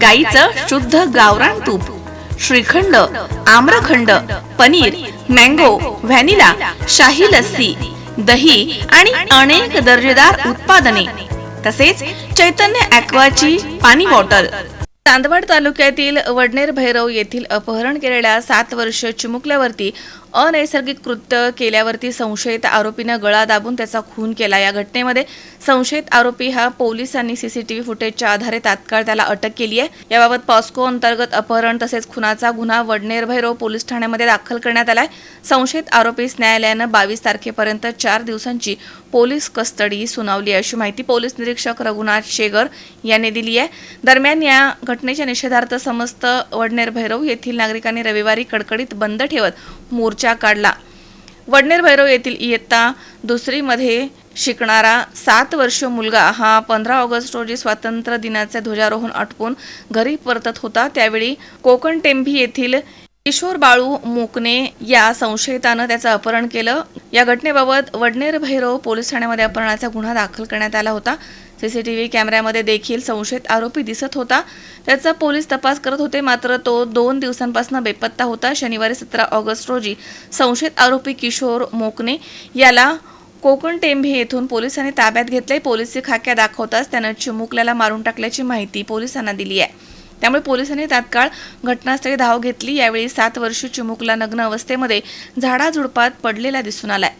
गाईचं शुद्ध गावरान तूप श्रीखंड आम्रखंड पनीर मँगो व्हॅनिला शाही लस्सी दही आणि अनेक दर्जेदार उत्पादने. तसेच चैतन्य ॲक्वाची पाणी बॉटल. चांदवड तालुक्यातील वडनेर भैरव येथील अपहरण केलेल्या सात वर्ष चिमुकल्यावरती अनैसर्गिक कृत्य केल्यावरती संशयित आरोपीनं गळा दाबून त्याचा खून केला. या घटनेमध्ये संशयित आरोपी हा पोलिसांनी सीसीटीव्ही फुटेजच्या आधारे तात्काळ त्याला अटक केली आहे. याबाबत पॉस्को अंतर्गत अपहरण तसेच खुनाचा गुन्हा वडनेर भैरव पोलीस ठाण्यामध्ये दाखल करण्यात आलाय. संशयित आरोपीस न्यायालयानं बावीस तारखेपर्यंत चार दिवसांची पोलीस कस्टडी सुनावली अशी माहिती पोलीस निरीक्षक रघुनाथ शेगर यांनी दिली आहे. दरम्यान या घटनेच्या निषेधार्थ समस्त वडनेर भैरव येथील नागरिकांनी रविवारी कडकडीत बंद ठेवत मोर्चा काढला. वडनेर भैरव येथील इयत्ता दुसरीमध्ये शिकणारा सात वर्ष मुलगा हा पंधरा ऑगस्ट रोजी स्वातंत्र्य दिनाचे ध्वजारोहण आटपून घरी परतत होता. त्यावेळी कोकण टेंभी येथील किशोर बाळू मोकने या संशयितानं त्याचं अपहरण केलं. या घटनेबाबत वडनेर भैरव पोलीस ठाण्यामध्ये अपहरणाचा गुन्हा दाखल करण्यात आला होता. सीसीटीव्ही कॅमेऱ्यामध्ये देखील संशयित आरोपी दिसत होता. त्याचा पोलीस तपास करत होते मात्र तो दोन दिवसांपासून बेपत्ता होता. शनिवारी सतरा ऑगस्ट रोजी संशयित आरोपी किशोर मोकने याला कोकण टेंभी येथून पोलिसांनी ताब्यात घेतले. पोलिसी खाक्या दाखवताच त्यानं चिमुकल्याला मारून टाकल्याची माहिती पोलिसांना दिली आहे. त्यामुळे पोलिसांनी तात्काळ घटनास्थळी धाव घेतली. यावेळी सात वर्षी चिमुकला नग्न अवस्थेमध्ये झाडाझुडपात पडलेला दिसून आलाय.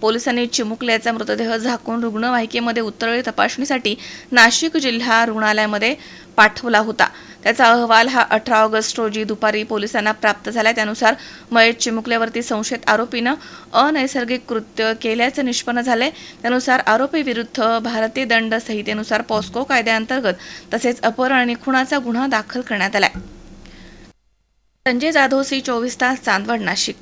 पोलिसांनी चिमुकल्याचा मृतदेह झाकून रुग्णवाहिकेमध्ये उत्तरळी तपासणीसाठी नाशिक जिल्हा रुग्णालयामध्ये पाठवला होता. त्याचा अहवाल हा अठरा ऑगस्ट रोजी दुपारी पोलिसांना प्राप्त झाला. त्यानुसार मयत चिमुकल्यावरती संशयित आरोपीनं अनैसर्गिक कृत्य केल्याचं निष्पन्न झालंय. त्यानुसार आरोपी विरुद्ध भारतीय दंड संहितेनुसार पॉस्को कायद्याअंतर्गत तसेच अपहरण आणि खुणाचा गुन्हा दाखल करण्यात आलाय. संजय जाधव सी चोवीस तास चांदवड नाशिक.